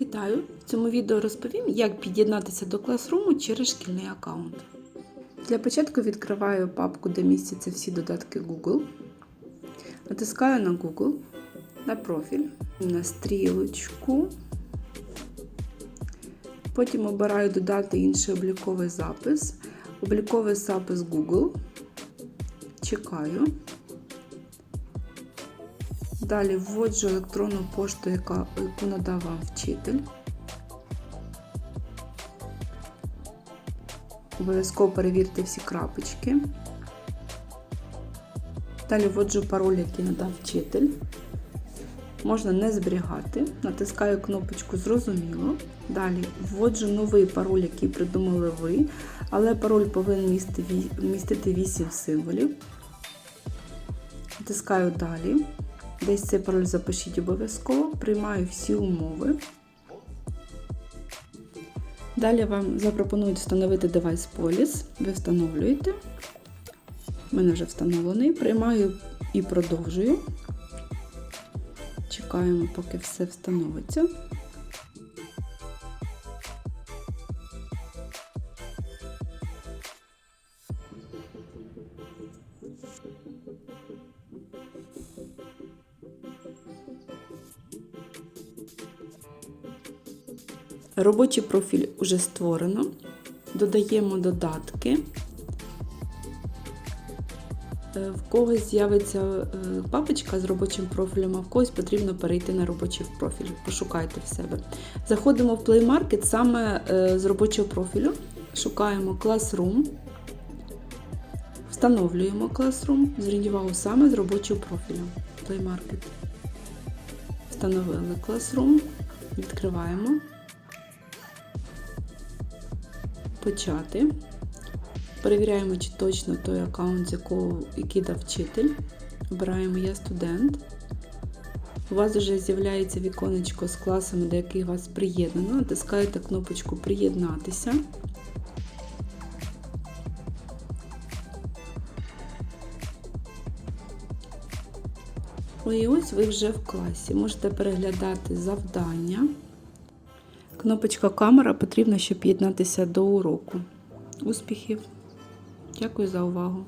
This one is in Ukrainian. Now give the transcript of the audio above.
Вітаю! В цьому відео розповім, як під'єднатися до Classroom через шкільний аккаунт. Для початку відкриваю папку, де містяться всі додатки Google. Натискаю на Google, на профіль, на стрілочку. Потім обираю додати інший обліковий запис. Обліковий запис Google. Чекаю. Далі вводжу електронну пошту, яку надав вам вчитель. Обов'язково перевірте всі крапочки. Далі вводжу пароль, який надав вчитель. Можна не зберігати. Натискаю кнопочку Зрозуміло. Далі вводжу новий пароль, який придумали ви, але пароль повинен містити 8 символів. Натискаю Далі. Десь цей запишіть обов'язково, приймаю всі умови. Далі вам запропонують встановити девайс Polis. Ви встановлюєте. У мене вже встановлений. Приймаю і продовжую. Чекаємо, поки все встановиться. Робочий профіль вже створено. Додаємо додатки. Е, В когось з'явиться е, папочка з робочим профілем, а в когось потрібно перейти на робочий профіль. Пошукайте в себе. Заходимо в Play Market саме е, з робочого профілю. Шукаємо Classroom. Встановлюємо Classroom. Увагу саме з робочого профілю. Play Market. Встановили Classroom. Відкриваємо. Почати. Перевіряємо, чи точно той аккаунт, з якого який дав вчитель. Обираємо Я студент. У вас вже з'являється віконечко з класами, до яких вас приєднано. Натискаєте кнопочку Приєднатися. І ось ви вже в класі. Можете переглядати завдання. Кнопочка камера потрібна, щоб єднатися до уроку. Успіхів! Дякую за увагу!